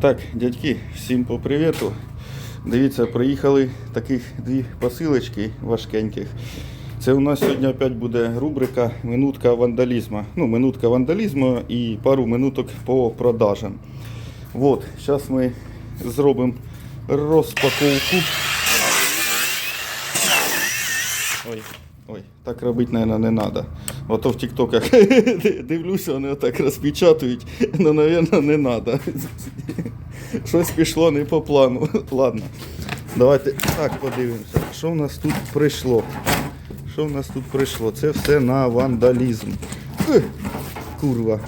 Так, дядьки, всім по привіту. Дивіться, приїхали таких дві посилочки важкеньких. Це у нас сьогодні опять буде рубрика Минутка вандалізму. Ну, минутка вандалізму і пару минуток по продажам. Вот, зараз ми зробимо розпаковку. Ой, ой, так робити, мабуть, не треба. Ото в тіктоках дивлюся, вони отак розпечатують, ну, мабуть, не треба. Щось пішло не по плану. Ладно. Давайте так подивимося. Що в нас тут прийшло? Що в нас тут прийшло? Це все на вандалізм. Ех, Курва.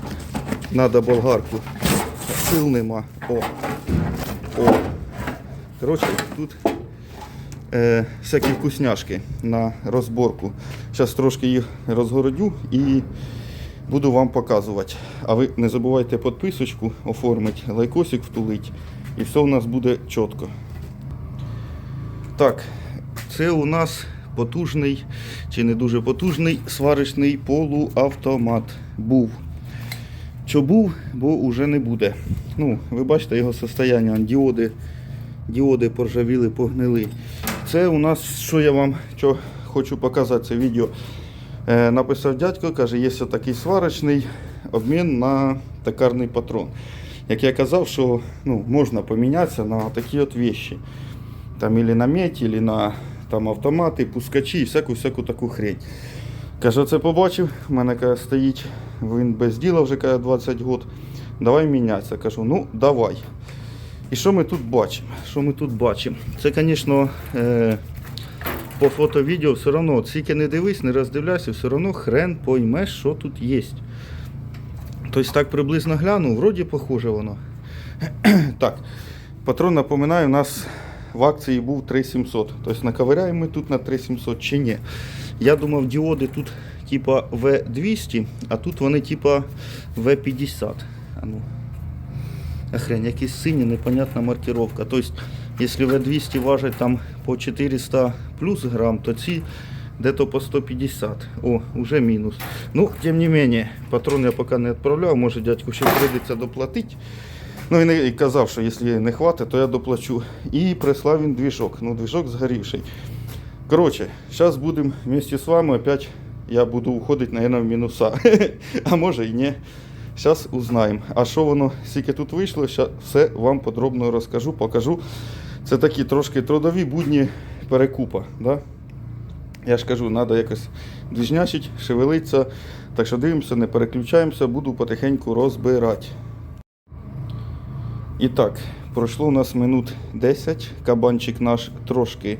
Надо болгарку. Сил нема. О. О. Коротше, тут е, всякі вкусняшки на розборку. Зараз трошки їх розгородю і буду вам показувати. А ви не забувайте підписочку оформити, лайкосик втулить, і все у нас буде чітко. Так, це у нас потужний чи не дуже потужний сварочний полуавтомат був. Що був, бо вже не буде. Ну, ви бачите його состояння, діоди, діоди поржавіли, погнили. Це у нас, що я вам що хочу показати це відео. Е, написав дядько, каже, є такий сварочний обмін на токарний патрон. Як я казав, що ну, можна помінятися на такі от вещи. Там или на медь, или на там, автомати, пускачі і всяку всяку таку хрень. Каже, це побачив, в мене каже, стоїть, він без діла вже каже, 20 років. Давай мінятися. Кажу, ну давай. І що ми тут бачимо? Що ми тут бачимо? Це, звісно, е, по фото-відео все одно, скільки не дивись, не роздивляйся, все одно хрен поймеш, що тут є. Тобто так приблизно гляну, вроді похоже воно. так, патрон, напоминаю, у нас в акції був 3700. Тобто наковиряємо ми тут на 3700 чи ні. Я думав, діоди тут типа V200, а тут вони типа V50. А ну. Охрень, якісь сині, непонятна маркировка. Тобто, якщо V200 важить там по 400 плюс грам, то ці где-то по 150. О, уже мінус. Ну, тим не менее, патрон я поки не відправляв, може дядьку ще прийдеться доплатити. Ну, він і казав, що якщо не хватить, то я доплачу. І прислав він двіжок. Ну, двіжок згорівший. Коротше, зараз будемо вместе з вами опять я буду уходити, наверное, в мінуса. а може і ні. Зараз узнаємо. А що воно, скільки тут вийшло, щас все вам подробно розкажу, покажу. Це такі трошки трудові будні перекупа. Да? Я ж кажу, треба якось двіжнячить, шевелитися. Так що дивимося, не переключаємося, буду потихеньку розбирати. І так, пройшло у нас минут 10. Кабанчик наш трошки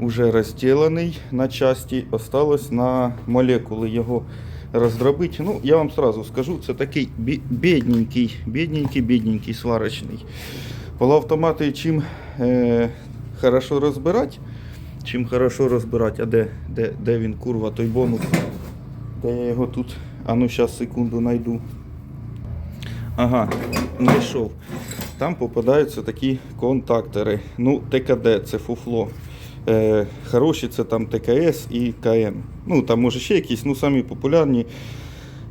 вже розділений на часті. Осталось на молекули його роздробити. Ну, я вам сразу скажу, це такий бі- бідненький, бідненький, бідненький сварочний. Полуавтомати чим е, хорошо розбирати, чим хорошо розбирати, а де, де, де він курва, той бонус, де я його тут, а ну зараз секунду знайду. Ага, знайшов. Там попадаються такі контактори. Ну, ТКД це фуфло. Е, хороші це там ТКС і КМ. Ну, там може ще якісь, ну самі популярні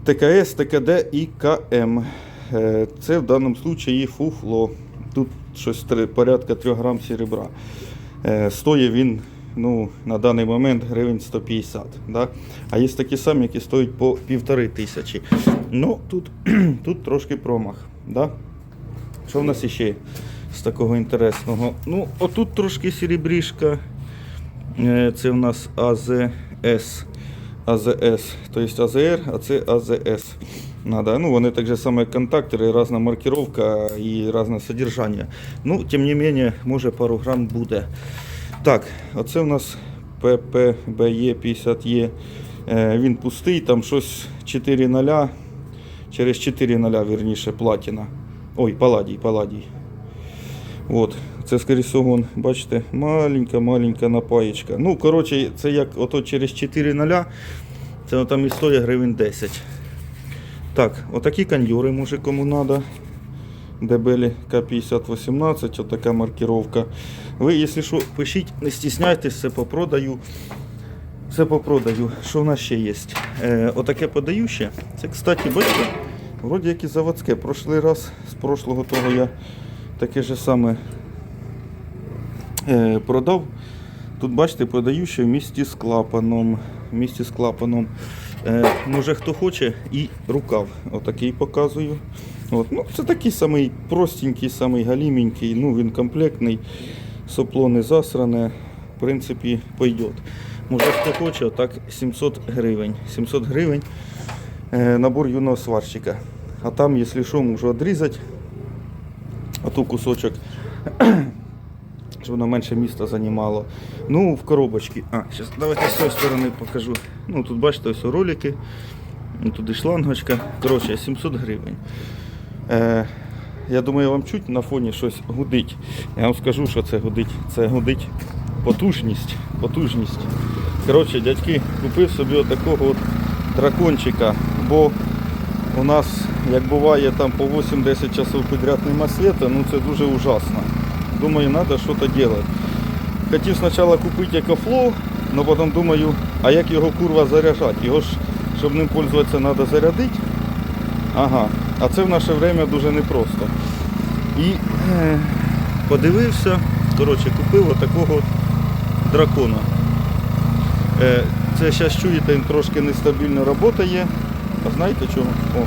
ТКС, ТКД і КМ. Е, це в даному випадку фуфло. Тут щось три- порядка 3 грам серебра. Е, стоїть він ну, на даний момент гривень 150. Да? А є такі самі, які стоять по півтори тисячі. Ну, тут, тут трошки промах. Да? Що в нас ще з такого інтересного? Ну, отут трошки серебрішка. Е, Це в нас АЗС. АЗС, тобто АЗР, а це АЗС. Надо. Ну, вони так же саме контактори, різна маркировка і різне содержання. Ну, тим не менше, може пару грам буде. Так, оце у нас ППБЕ 50Е. Е, Він пустий, там щось 4 0 через 4 0 вірніше, платіна. Ой, паладій, паладій. От, це, скоріше вон, бачите, маленька-маленька напаєчка. Ну, коротше, це як ото через 4 0 це там і стоїть гривень 10. Так, отакі кондюри, може кому треба. Дебелі К5018, отака маркировка. Ви, якщо що, пишіть, не стісняйтесь, все попродаю. Все попродаю. Що в нас ще є? Е, отаке подаюче. Це, кстати, бачите, вроді як і заводське. Прошлий раз, з прошлого того я таке же саме е, продав. Тут бачите, продаю ще в місті з клапаном. В місті з клапаном. Е, може хто хоче і рукав. Отакий показую. От. Ну, це такий самий простенький, самий галіменький, ну він комплектний, сопло не засране. В принципі, пойдет. Може хто хоче, отак 700 гривень. 700 гривень е, набор юного сварщика. А там, якщо що, можу відрізати. А ту кусочок щоб воно менше міста займало. Ну, в коробочці. А, зараз давайте з цієї сторони покажу. Ну, тут бачите, ось ролики. Ну, Туди шлангочка. Коротше, 700 гривень. Е, я думаю, вам чуть на фоні щось гудить. Я вам скажу, що це гудить. Це гудить потужність. Потужність. Коротше, дядьки купив собі отакого от дракончика, бо у нас, як буває, там по 8-10 часов підряд нема світа, ну це дуже ужасно. Думаю, надо что-то делать. Хотів спочатку купити екофлоу, але потім думаю, а як його курва заряджати? Його ж, щоб ним пользуватися, треба зарядити. Ага, а це в наше время дуже непросто. І подивився, коротше, купив отакого от дракона. Е, це зараз чуєте, він трошки нестабільно працює. А знаєте чому? О,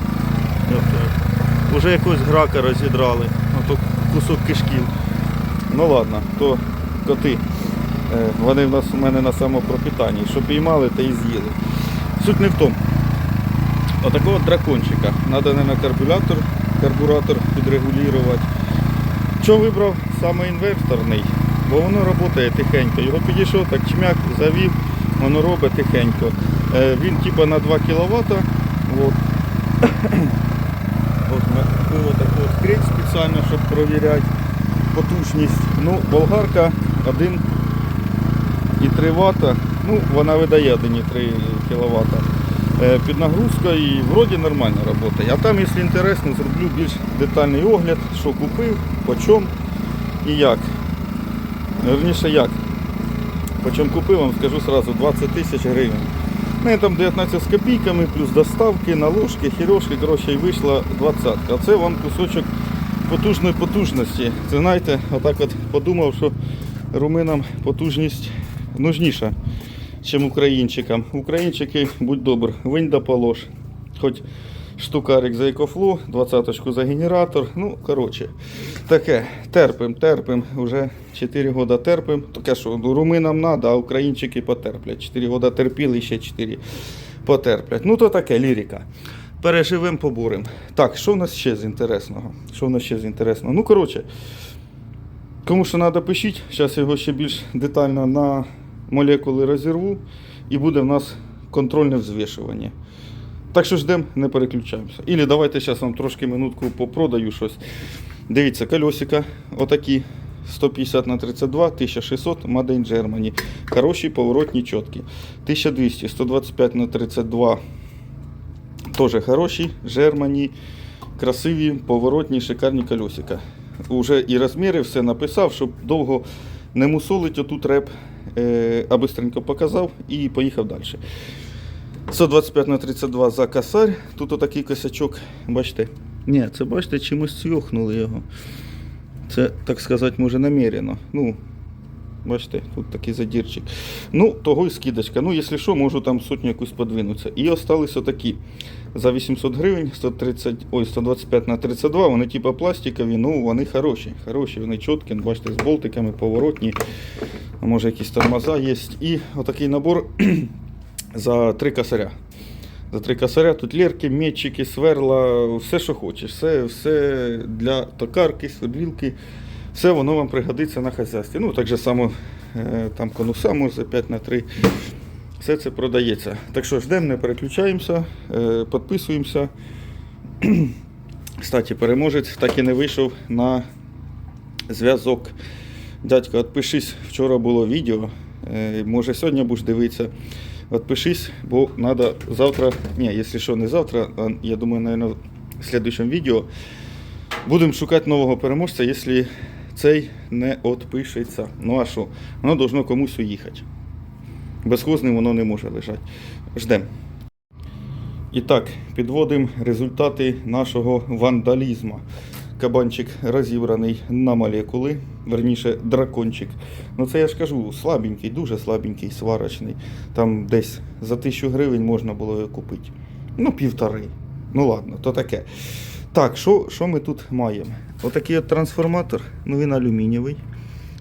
от, Уже якогось грака розідрали. Ото кусок кишків. Ну ладно, то коти. Е, Вони в нас у мене на самопропитанні. Що піймали, та і з'їли. Суть не в тому. Отакого дракончика. Надо не на карбюратор, карбуратор підрегулювати. Що вибрав? Саме інверторний, бо воно працює тихенько. Його підійшов, так чмяк, завів, воно робить тихенько. Е, Він типа на 2 кВт. От. От ми купили таку от крить спеціально, щоб провіряти потужність. Ну, болгарка 1,3 Вт. Ну, вона видає 1,3 кВт. Е, Під нагрузкою і вроді нормально працює. А там, якщо інтересно, зроблю більш детальний огляд, що купив, по чому і як. Верніше як. По чому купив, вам скажу сразу 20 тисяч гривень. Мене там 19 з копійками, плюс доставки, наложки, хірошки, коротше, і вийшла 20. А це вам кусочок потужної потужності. Це знаєте, отак от подумав, що руминам потужність нужніша, ніж українчикам. Українчики, будь добр, винь да полож. Хоч штукарик за екофло, двадцяточку за генератор. Ну, коротше, таке, терпим, терпим. Уже 4 роки терпим. Таке що, руминам треба, а українчики потерплять. 4 роки терпіли, ще 4 потерплять. Ну, то таке, лірика. Переживемо, поборемо. Так, що в нас ще з інтересного? Що в нас ще з інтересного? Ну, коротше, кому що треба, пишіть. Зараз його ще більш детально на молекули розірву і буде в нас контрольне взвішування. Так що ждемо, не переключаємося. Ілі давайте зараз вам трошки минутку попродаю щось. Дивіться, колесика отакі 150 на 32, 1600, Made in Germany. Хороші, поворотні, чіткі. 1200, 125 на 32. Теж хороші, Germany. Красиві, поворотні, шикарні колесика. Уже і розміри все написав, щоб довго не мусолить отут реп, е, а бистренько показав і поїхав далі. 125 на 32 за косарь. Тут отакий косячок, бачите? Ні, це бачите, чимось цьохнули його. Це, так сказати, може намірено. Ну, бачите, тут такий задірчик. Ну, того і скидочка. Ну, якщо що, можу там сотню якусь подвинутися. І остались отакі. За 800 гривень, 130, ой, 125 на 32, вони типу пластикові, ну вони хороші. Хороші, вони чіткі, бачите, з болтиками, поворотні. А може якісь тормоза є. І отакий набор за три косаря. За три косаря тут лірки, метчики, сверла, все, що хочеш. Все, все для токарки, свердлілки, все воно вам пригодиться на хазяйстві. Ну, так же само е, там конуса може за 5 на 3. Все це продається. Так що ждемо, не переключаємося, е, підписуємося. Кстати, переможець так і не вийшов на зв'язок. Дядько, відпишись, вчора було відео. Е, Може сьогодні будеш дивитися. Відпишись, бо треба завтра, ні, якщо що, не завтра, а я думаю, наверное, в следующем відео будемо шукати нового переможця, якщо цей не відпишеться. Ну а що? Воно должно комусь уїхати. Безхозним воно не може лежати. Ждемо. І так, підводимо результати нашого вандалізму. Кабанчик розібраний на молекули, верніше дракончик. Ну це я ж кажу, слабенький, дуже слабенький, сварочний. Там десь за тисячу гривень можна було його купити. Ну, півтори. Ну ладно, то таке. Так, що, ми тут маємо? Отакий от трансформатор, ну він алюмінієвий.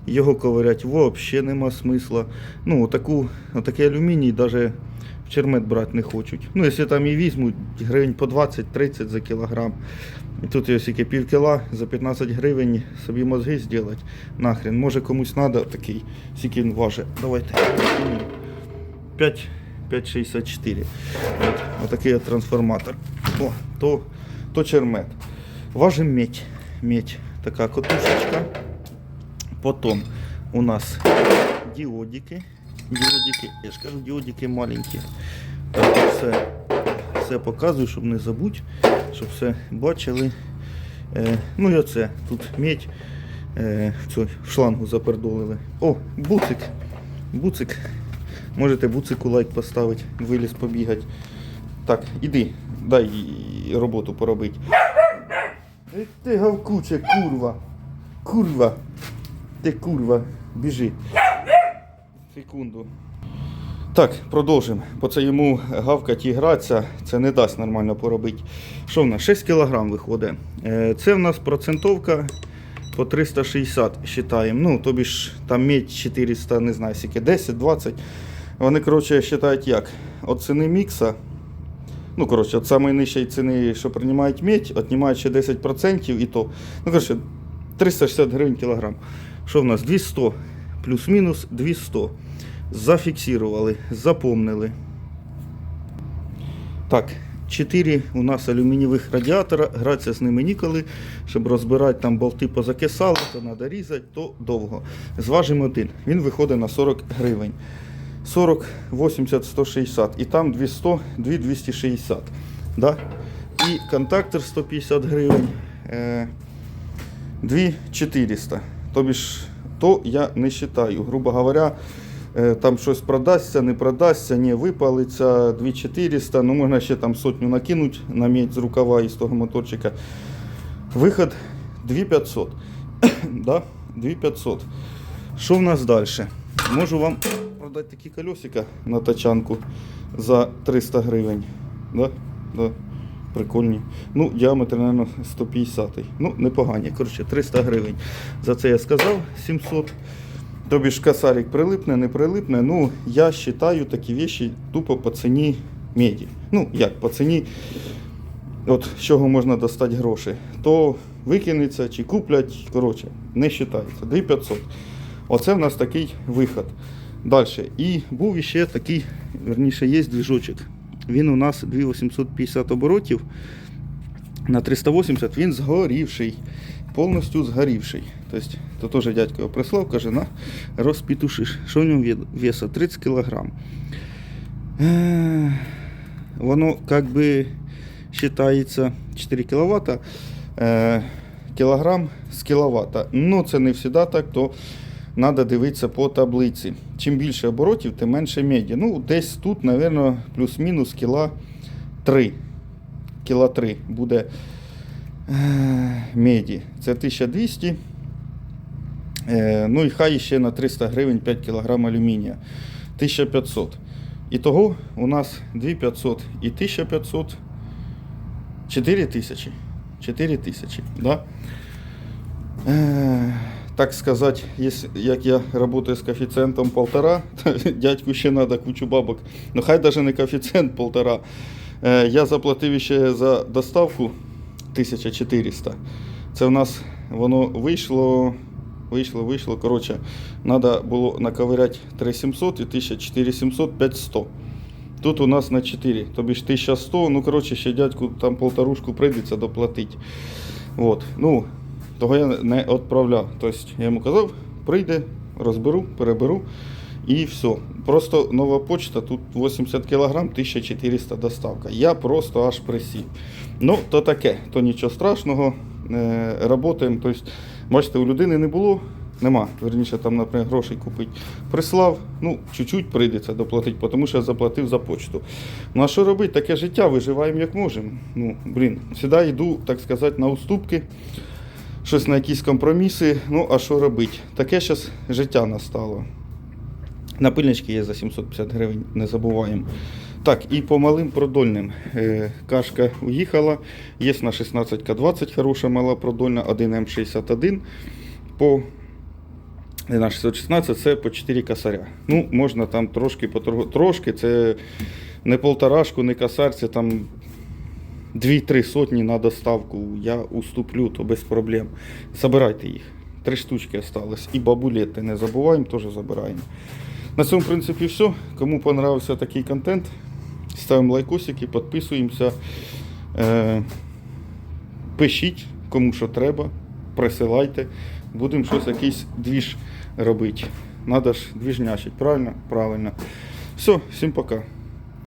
Його ковирять взагалі нема смисла. Ну, отаку, отакий алюміній навіть чермет брати не хочуть. Ну, якщо там і візьмуть, гривень по 20-30 за кілограм. І тут ось яке пів кіла за 15 гривень собі мозги зробити. Нахрен. Може комусь треба такий, скільки він важить. Давайте. 5,64. От, отакий от трансформатор. О, то, то чермет. Важим медь. Медь. Така котушечка. Потом у нас діодики. Діодики, я ж кажу, діодики маленькі. Так, все, все показую, щоб не забудь, щоб все бачили. Е, ну і оце. Тут медь е, цю, шлангу запердолили. О, буцик. Буцик. Можете буцику лайк поставити, виліз побігати. Так, іди, дай роботу поробити. Ти гавкуче, курва. Курва. Ти курва, біжи. Секунду. Так, продовжимо. Бо це йому гавкать і гратися, це не дасть нормально поробити. Що в нас? 6 кг виходить. Е, Це в нас процентовка по 360 вважаємо. Ну, тобі ж там медь 400, не знаю, скільки, 10, 20. Вони, коротше, вважають як? От ціни мікса. Ну, коротше, от самої нижчої ціни, що приймають медь, віднімають ще 10% і то. Ну, коротше, 360 гривень кілограм. Що в нас? 200 плюс-мінус 200. Зафіксували, запомнили. Так, 4 у нас алюмінієвих радіатора. Гратися з ними ніколи. Щоб розбирати там болти позакисали, то треба різати, то довго. Зважимо один. Він виходить на 40 гривень. 40, 80, 160. І там 200, 2 260. Да? І контактор 150 гривень. Е, 2400. Тобі ж, то я не вважаю. Грубо говоря, е, там щось продасться, не продасться, не випалиться 2400, ну можна ще там сотню накинути на медь з рукава із того моторчика. Виход 2500. да? 2500. Що в нас далі? Можу вам продати такі колесика на тачанку за 300 гривень. Да? Да. Прикольні. Ну, діаметр, мабуть, 150. Ну, непогані. Коротше, 300 гривень. За це я сказав 700. Тобі ж касарик прилипне, не прилипне. Ну, я вважаю такі речі тупо по ціні меді. Ну, як по ціні, от з чого можна достати гроші. То викинеться чи куплять, коротше, не вважається. 2500. Оце в нас такий виход. Далі. І був іще такий, верніше, є двіжочок. Він у нас 2850 оборотів на 380, він згорівший, повністю згорівший. Тобто, то теж дядько його прислав, каже, на, розпітушиш. Що в ньому веса? 30 кг. Воно як би вважається 4 кВт, е, кілограм з кіловата. Ну, це не завжди так, то треба дивитися по таблиці. Чим більше оборотів, тим менше меді. Ну, десь тут, мабуть, плюс-мінус кіла 3. Кіла 3 буде е, меді. Це 1200. Е, ну і хай ще на 300 гривень 5 кг алюмінія. 1500. Ітого у нас 2500 і 1500. 4000. 4000, да? Так сказать, если, як я работаю з коефіцієнтом полтора, то дядьку ще треба кучу бабок. Ну хай даже не коефіцієнт полтора. Е, я заплатив ще за доставку 1400. Це в нас воно вийшло, вийшло, вийшло. Коротше, треба було наковиряти 3700 і 1400, 5100. Тут у нас на 4, тобі ж 1100, ну коротше, ще дядьку там полторушку прийдеться доплатити. От. Ну, того я не відправляв. Тобто я йому казав, прийде, розберу, переберу і все. Просто нова почта, тут 80 кг, 1400 доставка. Я просто аж присів. Ну, то таке, то нічого страшного. Е, Работаємо. Тобто, бачите, у людини не було. Нема, верніше там, наприклад, грошей купити. Прислав, ну, чуть-чуть прийдеться доплатити, тому що я заплатив за почту. Ну а що робити? Таке життя, виживаємо як можемо. Ну, блін, сюди йду, так сказати, на уступки. Щось на якісь компроміси. Ну, а що робити? Таке зараз життя настало. Напильнички є за 750 гривень, не забуваємо. Так, і по малим продольним. Е, Кашка уїхала. Є на 16К20 хороша мала продольна, 1М61. По на 616 це по 4 косаря. Ну, можна там трошки поторгувати. Трошки, це не полторашку, не косарь, це там 2-3 сотні на доставку. Я уступлю, то без проблем. Забирайте їх. Три штучки осталось. І бабулети не забуваємо, теж забираємо. На цьому, в принципі, все. Кому понравився такий контент, ставимо лайкосики, підписуємося. Е, пишіть, кому що треба, присилайте. Будемо щось, якийсь двіж робити. Надо ж двіжнячить, правильно? Правильно. Все, всім пока.